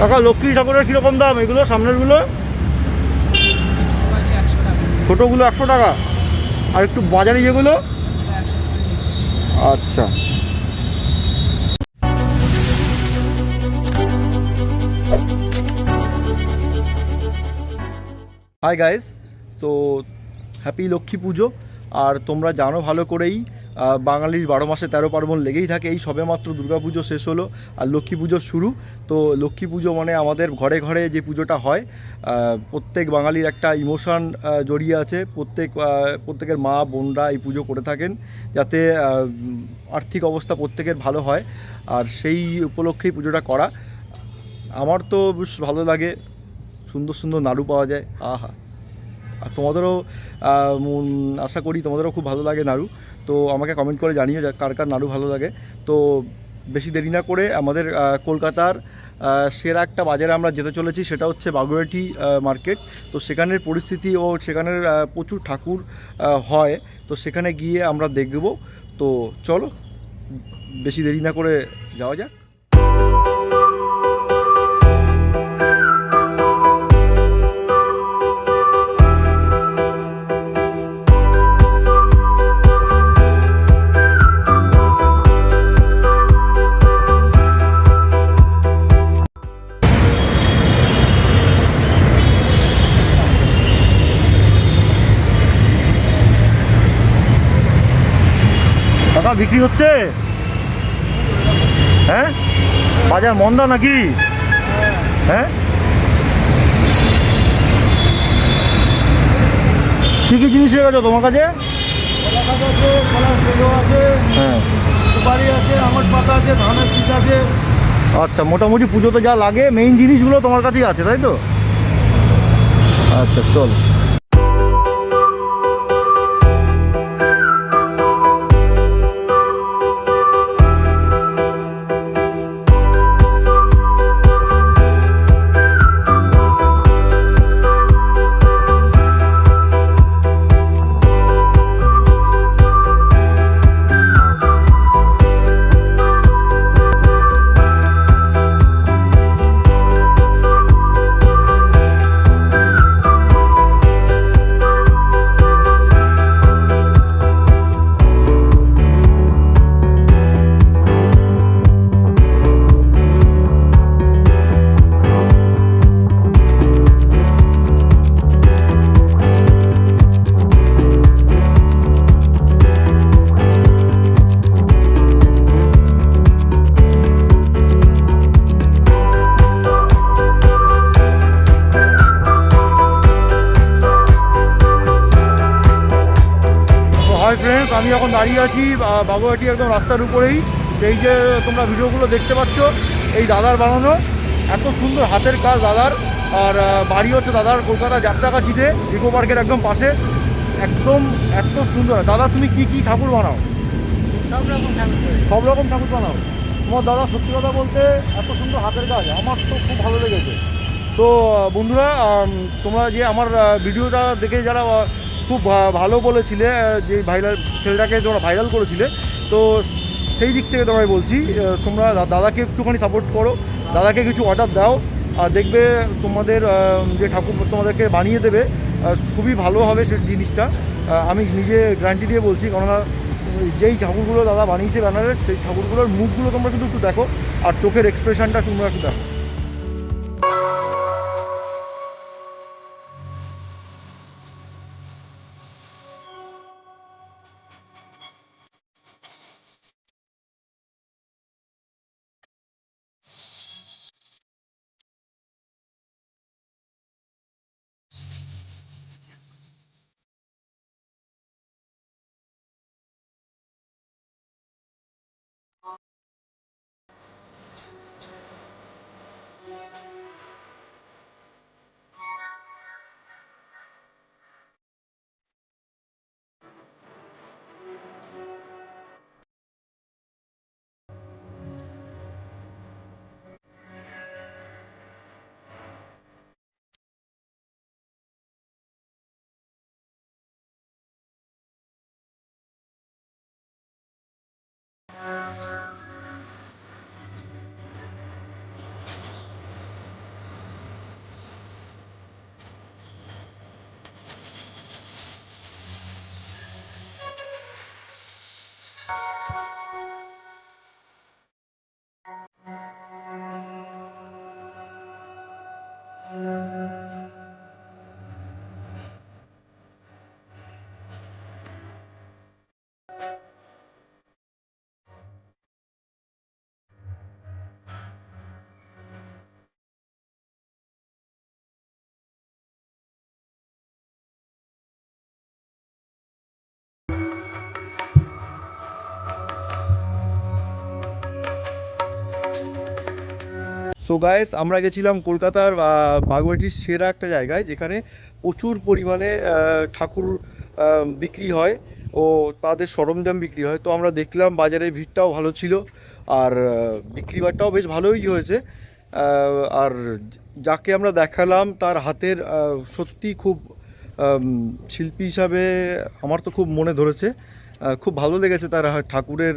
কাকা, লক্ষ্মী ঠাকুরের কীরকম দাম? এগুলো, সামনেরগুলো? ছোটোগুলো একশো টাকা। আর একটু বাজারে যেগুলো? আচ্ছা। হাই গাইস তো হ্যাপি লক্ষ্মী পুজো। আর তোমরা জানো ভালো করেই বাঙালির বারো মাসে তেরো পার্বণ লেগেই থাকে। এই সবেমাত্র দুর্গা পুজো শেষ হলো আর লক্ষ্মী পুজো শুরু। তো লক্ষ্মী পুজো মানে আমাদের ঘরে ঘরে যে পুজোটা হয় প্রত্যেক বাঙালির একটা ইমোশন জড়িয়ে আছে। প্রত্যেক প্রত্যেকের মা, বোনরা এই পুজো করে থাকেন যাতে আর্থিক অবস্থা প্রত্যেকের ভালো হয়। আর সেই উপলক্ষেই পুজোটা করা। আমার তো বেশ ভালো লাগে। সুন্দর সুন্দর নাড়ু পাওয়া যায়। আহা। আর তোমাদেরও আশা করি তোমাদেরও খুব ভালো লাগে নাড়ু। তো আমাকে কমেন্ট করে জানিও কার কার নাড়ু ভালো লাগে। তো বেশি দেরি না করে আমাদের কলকাতার সেরা একটা বাজারে আমরা যেতে চলেছি, সেটা হচ্ছে বাগুয়াটি মার্কেট। তো সেখানের পরিস্থিতি ও সেখানের প্রচুর ঠাকুর হয়। তো সেখানে গিয়ে আমরা দেখব। তো চলো, বেশি দেরি না করে যাওয়া যাক। বিক্রি হচ্ছে? হ্যাঁ? বাজার মন্দা নাকি? হ্যাঁ? কী কী জিনিস হয়ে গেছে তোমার কাছে? হ্যাঁ। আচ্ছা মোটামুটি পুজোতে যা লাগে মেইন জিনিসগুলো তোমার কাছেই আছে, তাই তো? আচ্ছা চল। আমি এখন দাঁড়িয়ে আছি আহ, বাগুয়াটি একদম রাস্তার উপরেই। এই যে তোমরা ভিডিওগুলো দেখতে পাচ্ছ এই দাদার বানানো। এত সুন্দর হাতের কাজ দাদার। আর বাড়ি হচ্ছে দাদার কলকাতা যাত্রাগাছিতে ইকো পার্কের একদম পাশে। একদম এত সুন্দর। দাদা তুমি কি কি ঠাকুর বানাও? সব রকম ঠাকুর করে সব রকম ঠাকুর বানাও। তোমার দাদা সত্যি কথা বলতে এত সুন্দর হাতের কাজ। আমার তো খুব ভালো লেগেছে। তো বন্ধুরা তোমরা যে আমার ভিডিওটা দেখে যারা খুব ভালো বলেছিলে যে ভাইরাল ছেলেটাকে তোমরা ভাইরাল করেছিলে। তো সেই দিক থেকে তোমায় বলছি তোমরা দাদাকে একটুখানি সাপোর্ট করো, দাদাকে কিছু অর্ডার দাও, আর দেখবে তোমাদের যে ঠাকুর তোমাদেরকে বানিয়ে দেবে খুবই ভালো হবে সেই জিনিসটা। আমি নিজে গ্যারান্টি দিয়ে বলছি, কেননা যেই ঠাকুরগুলো দাদা বানিয়েছে ব্যানারের সেই ঠাকুরগুলোর মুখগুলো তোমরা শুধু একটু দেখো, আর চোখের এক্সপ্রেশনটা তোমরা একটু দেখো। সো গায়েস আমরা গেছিলাম কলকাতার আহ, বাগুয়াটির সেরা একটা জায়গায় যেখানে প্রচুর পরিমাণে ঠাকুর বিক্রি হয় ও তাদের সরঞ্জাম বিক্রি হয়। তো আমরা দেখলাম বাজারে ভিড়টাও ভালো ছিল আর আহ, বিক্রি বাট্টাও বেশ ভালোই হয়েছে। আর যাকে আমরা দেখালাম তার হাতের সত্যি খুব শিল্পী হিসাবে আমার তো খুব মনে ধরেছে। খুব ভালো লেগেছে তার ঠাকুরের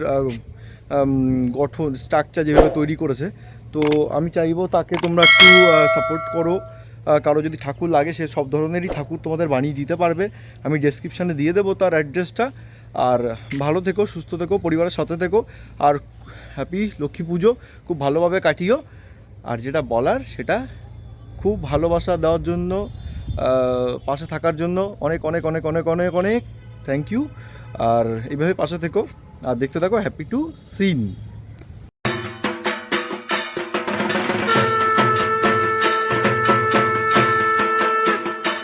গঠন স্ট্রাকচার যেভাবে তৈরি করেছে। তো আমি চাইব তাকে তোমরা একটু সাপোর্ট করো। কারও যদি ঠাকুর লাগে, সে সব ধরনেরই ঠাকুর তোমাদের বানিয়ে দিতে পারবে। আমি ডেসক্রিপশানে দিয়ে দেবো তার অ্যাড্রেসটা আর ভালো থেকো, সুস্থ থেকো, পরিবারের সাথে থেকো। আর হ্যাপি লক্ষ্মী পুজো। খুব ভালোভাবে কাটিও। আর যেটা বলার, সেটা খুব ভালোবাসা দেওয়ার জন্য পাশে থাকার জন্য অনেক অনেক অনেক অনেক অনেক অনেক থ্যাংক ইউ আর এইভাবে পাশে থেকো। আর দেখতে থাকো হ্যাপি টু সিন